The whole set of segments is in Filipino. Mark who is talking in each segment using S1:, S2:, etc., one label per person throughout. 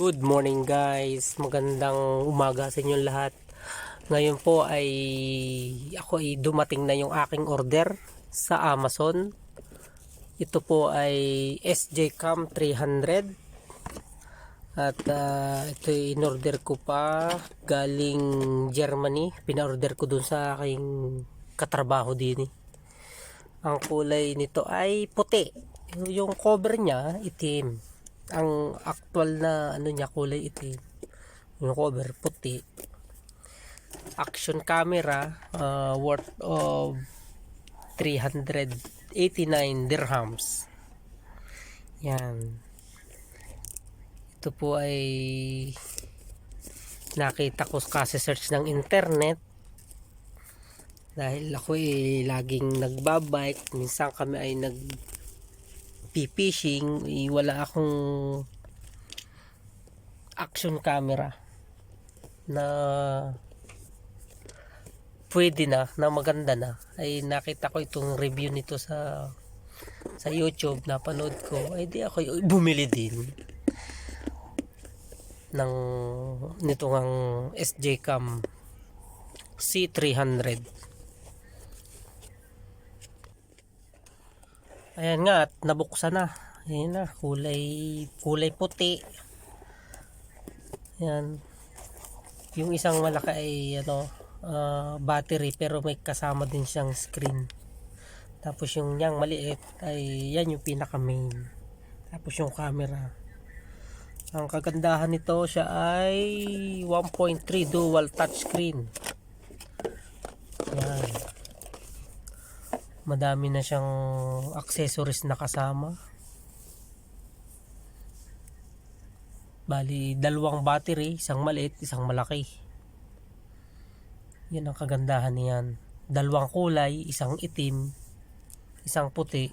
S1: Good morning guys. Magandang umaga sa inyong lahat. Ngayon po ay ako ay dumating na yung aking order sa Amazon. Ito po ay SJ Cam 300. At ah, ito in-order ko pa galing Germany. Pina-order ko dun sa aking katrabaho din. eh. Ang kulay nito ay puti. Yung cover niya itim ang actual na ano niya kulay itim. Yung cover puti. Action camera uh, worth of 389 dirhams. Yan. Ito po ay nakita ko kasi search ng internet. Dahil ako ay laging nagbabike. Minsan kami ay nag fishing eh, wala akong action camera na pwede na, na maganda na. Ay nakita ko itong review nito sa sa YouTube napanood ko. Ay di ako bumili din ng nitong ang SJ Cam C300 Ayan nga, at nabuksan na. Ayan na, kulay, kulay puti. Ayan. Yung isang malaki ay ano, ah, battery pero may kasama din siyang screen. Tapos yung yang maliit ay yan yung pinaka main. Tapos yung camera. Ang kagandahan nito siya ay 1.3 dual touchscreen. Yan madami na siyang accessories na kasama. Bali dalawang battery isang maliit isang malaki. Yan ang kagandahan niyan. Dalawang kulay isang itim isang puti.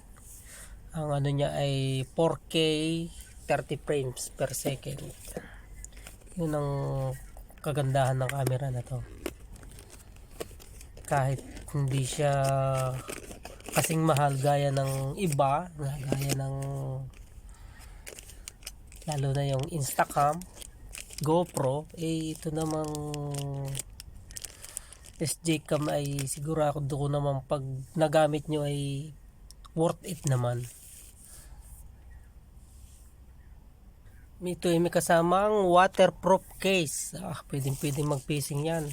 S1: Ang ano niya ay 4K 30 frames per second. Yun ang kagandahan ng camera na to. Kahit hindi siya kasing mahal gaya ng iba gaya ng lalo na yung Instacam GoPro eh ito namang SJ Cam ay sigurado ko naman pag nagamit nyo ay worth it naman. Ito ay may kasamang waterproof case. Ah, pwedeng pwedeng mag facing yan.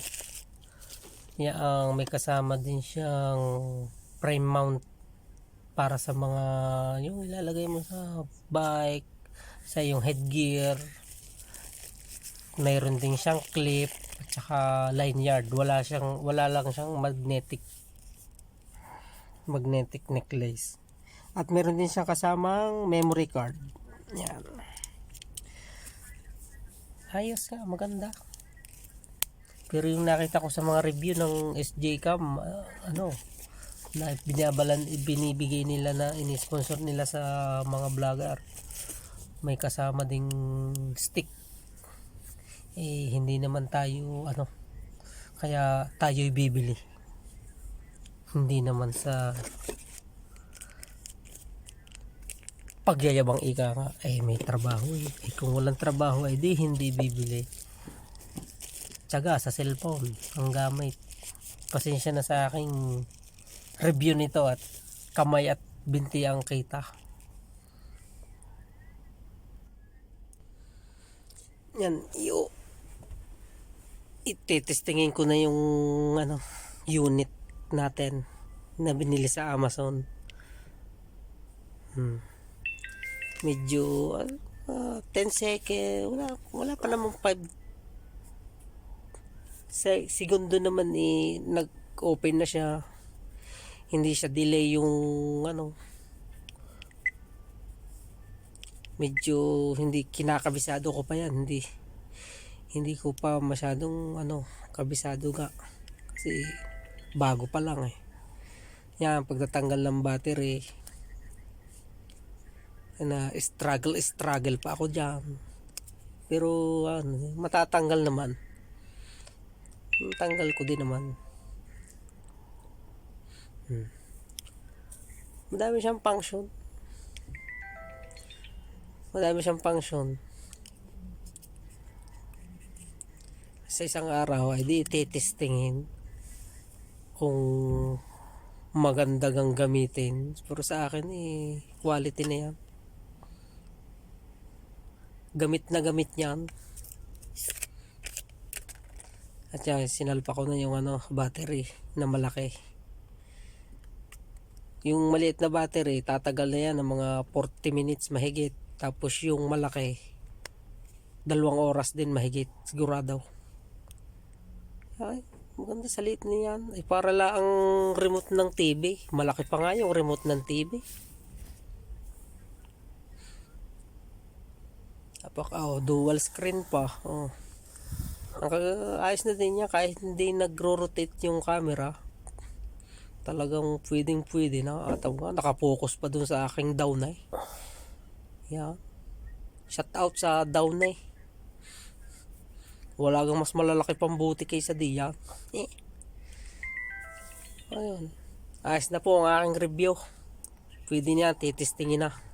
S1: Yan ang may kasama din siyang frame mount para sa mga yung ilalagay mo sa bike sa yung headgear. Mayroon din siyang clip at saka lanyard wala siyang wala lang siyang magnetic magnetic necklace. At meron din siyang kasamang memory card. Yan. Ayos ka maganda. Pero yung nakita ko sa mga review ng SJ Cam ah, ano na binabalan binibigay nila na ini-sponsor nila sa mga vlogger. May kasama ding stick. Eh hindi naman tayo ano kaya tayo'y bibili. Hindi naman sa pagyayabang ika nga eh may trabaho eh. eh kung walang trabaho ay di hindi bibili. Tsaga sa cellphone ang gamit. Pasensya na sa aking review nito at kamay at binti ang kita. Yan yo ititestingin ko na yung ano unit natin na binili sa Amazon. Hmm. medyo ah, 10 second wala, wala pa namang 5 sa segundo naman eh nag-open na siya hindi siya delay yung ano medyo hindi kinakabisado ko pa yan. Hindi hindi ko pa masyadong ano kabisado ga kasi bago pa lang eh. Yan pagtatanggal ng battery na struggle struggle pa ako diyan pero ano, matatanggal naman. Tanggal ko din naman Hmm. Madami siyang function. Madami siyang function. sa isang araw ay di titestingin kung maganda gang gamitin. Pero sa akin eh, quality na yan. Gamit na gamit niyan. At yan, sinalpa ko na yung ano, battery na malaki. Yung maliit na battery, tatagal na yan ng mga 40 minutes mahigit. Tapos yung malaki, dalawang oras din mahigit, sigurado. Ay, maganda sa liit niyan. Ay, para lang ang remote ng TV. Malaki pa nga yung remote ng TV. Apak, oh, dual screen pa. Oh. Ang ayos na din niya kahit hindi nagro-rotate yung camera. Talagang pwedeng pwede na. At nga, nakapokus pa dun sa aking down eh. Yan. Shout out sa down eh. Wala kang mas malalaki pang buti kaysa diyan. Eh. Ayun. Ayos na po ang aking review. Pwede niya, titistingin na.